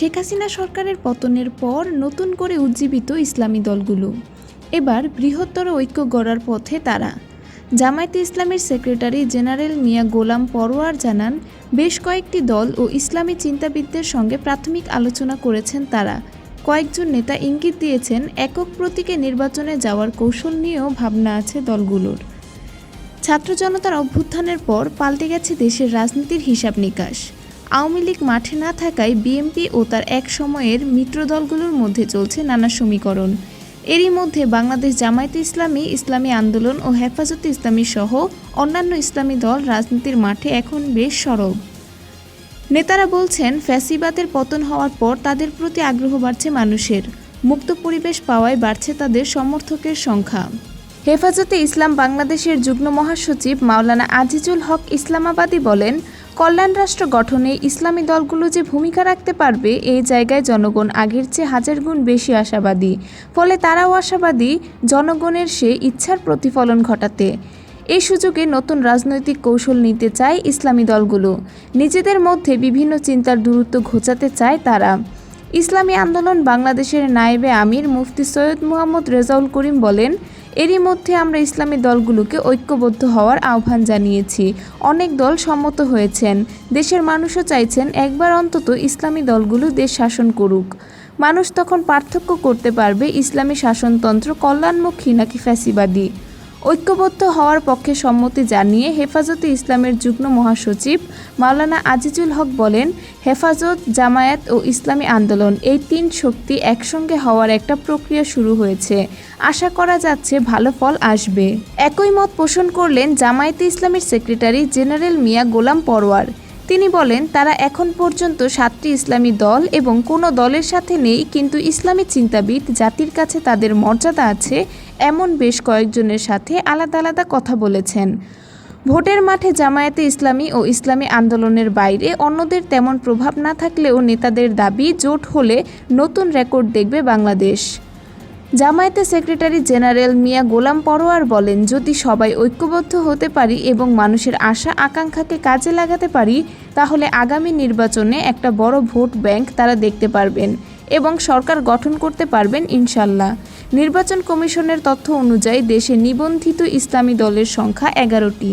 শেখ হাসিনা সরকারের পতনের পর নতুন করে উজ্জীবিত ইসলামী দলগুলো। এবার বৃহত্তর ঐক্য গড়ার পথে তারা। জামায়াতে ইসলামের সেক্রেটারি জেনারেল মিয়া গোলাম পরোয়ার জানান, বেশ কয়েকটি দল ও ইসলামী চিন্তাবিদদের সঙ্গে প্রাথমিক আলোচনা করেছেন তারা। কয়েকজন নেতা ইঙ্গিত দিয়েছেন, একক প্রতীকে নির্বাচনে যাওয়ার কৌশল নিয়েও ভাবনা আছে দলগুলোর। ছাত্র জনতার অভ্যুত্থানের পর পাল্টে গেছে দেশের রাজনীতির হিসাব নিকাশ। আওয়ামী লীগ মাঠে না থাকায় বিএনপি ও তার এক সময়ের মিত্র দলগুলোর মধ্যে চলছে নানা সমীকরণ। এরই মধ্যে বাংলাদেশ জামায়াতে ইসলামী ইসলামী আন্দোলন ও হেফাজতে ইসলামী সহ অন্যান্য ইসলামী দল রাজনীতির মাঠে এখন বেশ সরব। নেতারা বলছেন, ফ্যাসিবাদের পতন হওয়ার পর তাদের প্রতি আগ্রহ বাড়ছে মানুষের। মুক্ত পরিবেশ পাওয়ায় বাড়ছে তাদের সমর্থকের সংখ্যা। হেফাজতে ইসলাম বাংলাদেশের যুগ্ম মহাসচিব মাওলানা আজিজুল হক ইসলামাবাদী বলেন কল্যাণ রাষ্ট্র গঠনে ইসলামী দলগুলো যে ভূমিকা রাখতে পারবে, এই জায়গায় জনগণ আগের চেয়ে হাজার গুণ বেশি আশাবাদী। ফলে তারাও আশাবাদী জনগণের সে ইচ্ছার প্রতিফলন ঘটাতে। এই সুযোগে নতুন রাজনৈতিক কৌশল নিতে চায় ইসলামী দলগুলো। নিজেদের মধ্যে বিভিন্ন চিন্তার দূরত্ব ঘোচাতে চায় তারা। ইসলামী আন্দোলন বাংলাদেশের নায়েবে আমির মুফতি সৈয়দ মুহাম্মদ রেজাউল করিম বলেন এরই মধ্যে আমরা ইসলামী দলগুলোকে ঐক্যবদ্ধ হওয়ার আহ্বান জানিয়েছি। অনেক দল সম্মত হয়েছেন। দেশের মানুষও চাইছেন একবার অন্তত ইসলামী দলগুলো দেশ শাসন করুক। মানুষ তখন পার্থক্য করতে পারবে ইসলামী শাসনতন্ত্র কল্যাণমুখী নাকি ফ্যাসিবাদী? ঐক্যবদ্ধ হওয়ার পক্ষে সম্মতি জানিয়ে হেফাজতে ইসলামের যুগ্ম মহাসচিব মাওলানা আজিজুল হক বলেন, হেফাজত, জামায়াত ও ইসলামী আন্দোলন এই তিন শক্তি একসঙ্গে হওয়ার একটা প্রক্রিয়া শুরু হয়েছে। আশা করা যাচ্ছে ভালো ফল আসবে। একই মত পোষণ করলেন জামায়াতে ইসলামের সেক্রেটারি জেনারেল মিয়া গোলাম পরওয়ার তিনি বলেন, তারা এখন পর্যন্ত সাতটি ইসলামী দল এবং কোনো দলের সাথে নেই, কিন্তু ইসলামী চিন্তাবিদ জাতির কাছে তাদের মর্যাদা আছে, এমন বেশ কয়েকজনের সাথে আলাদা আলাদা কথা বলেছেন। ভোটের মাঠে জামায়াতে ইসলামী ও ইসলামী আন্দোলনের বাইরে অন্যদের তেমন প্রভাব না থাকলেও নেতাদের দাবি, জোট হলে নতুন রেকর্ড দেখবে বাংলাদেশ। জামায়াতে সেক্রেটারি জেনারেল মিয়া গোলাম পরোয়ার বলেন, যদি সবাই ঐক্যবদ্ধ হতে পারি এবং মানুষের আশা, আকাঙ্ক্ষাকে কাজে লাগাতে পারি, তাহলে আগামী নির্বাচনে একটা বড় ভোট ব্যাংক তারা দেখতে পারবেন এবং সরকার গঠন করতে পারবেন ইনশাল্লাহ। নির্বাচন কমিশনের তথ্য অনুযায়ী দেশে নিবন্ধিত ইসলামী দলের সংখ্যা এগারোটি।